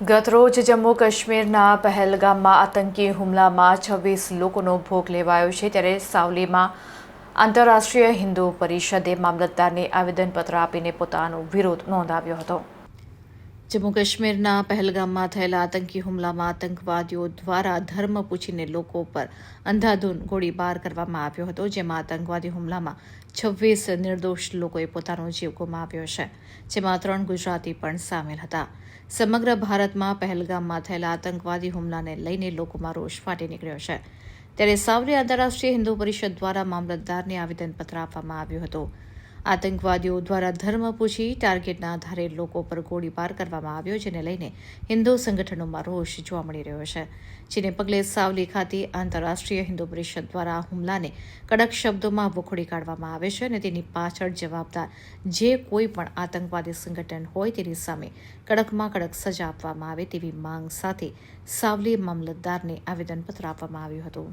ગતરોજ જમ્મુ કાશ્મીરના પહેલગામમાં આતંકી હુમલામાં છવ્વીસ લોકોનો ભોગ લેવાયો છે ત્યારે સાવલીમાં આંતરરાષ્ટ્રીય હિન્દુ પરિષદે મામલતદારને આવેદનપત્ર આપીને પોતાનો વિરોધ નોંધાવ્યો હતો. જમ્મુ કાશ્મીરના પહેલગામમાં થયેલા આતંકી હુમલામાં આતંકવાદીઓ દ્વારા ધર્મ પૂછીને લોકો પર અંધાધૂન ગોળીબાર કરવામાં આવ્યો હતો, જેમાં આતંકવાદી હુમલામાં છવ્વીસ નિર્દોષ લોકોએ પોતાનો જીવ ગુમાવ્યો છે, જેમાં ત્રણ ગુજરાતી પણ સામેલ હતા. સમગ્ર ભારતમાં પહેલગામમાં થયેલા આતંકવાદી હુમલાને લઈને લોકોમાં રોષ ફાટી નીકળ્યો છે. ત્યારે સાવલી આંતરરાષ્ટ્રીય હિન્દુ પરિષદ દ્વારા મામલતદારને આવેદનપત્ર આપવામાં આવ્યું હતું. આતંકવાદીઓ દ્વારા ધર્મ પૂછી ટાર્ગેટના આધારે લોકો પર ગોળીબાર કરવામાં આવ્યો જેને લઈને હિન્દુ સંગઠનોમાં રોષ જોવા મળી રહ્યો છે. જેને પગલે સાવલી ખાતે આંતરરાષ્ટ્રીય હિન્દુ પરિષદ દ્વારા હુમલાને કડક શબ્દોમાં વખોડી કાઢવામાં આવે છે અને તેની પાછળ જવાબદાર જે કોઈ પણ આતંકવાદી સંગઠન હોય તેની સામે કડકમાં કડક સજા આપવામાં આવે તેવી માંગ સાથે સાવલી મામલતદારને આવેદનપત્ર આપવામાં આવ્યું હતું.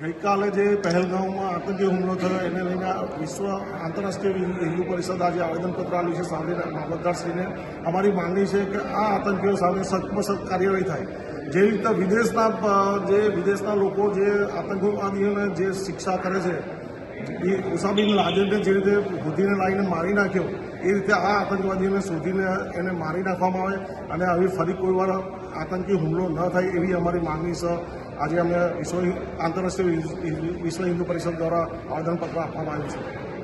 ગઈકાલે જે પહેલગામમાં આતંકી હુમલો થયો, એને લઈને વિશ્વ આંતરરાષ્ટ્રીય હિન્દુ પરિષદ આજે આવેદનપત્ર આપ્યું છે સાંભળીને મામલતદારશ્રીને. અમારી માંગણી છે કે આ આતંકીઓ સામે સખતમાં સખત કાર્યવાહી થાય. જેવી રીતે વિદેશના જે વિદેશના લોકો જે આતંકવાદીઓને જે શિક્ષા કરે છે એ ઉસાબિન લાદેનને જે રીતે બુદ્ધિને લાવીને મારી નાખ્યો, એ રીતે આ આતંકવાદીઓને શોધીને એને મારી નાખવામાં આવે અને આવી ફરી કોઈવાર આતંકી હુમલો ન થાય એવી અમારી માંગણી છે. આજે અમે વિશ્વ આંતરરાષ્ટ્રીય વિશ્વ હિન્દુ પરિષદ દ્વારા આવેદનપત્ર આપવામાં આવ્યું છે.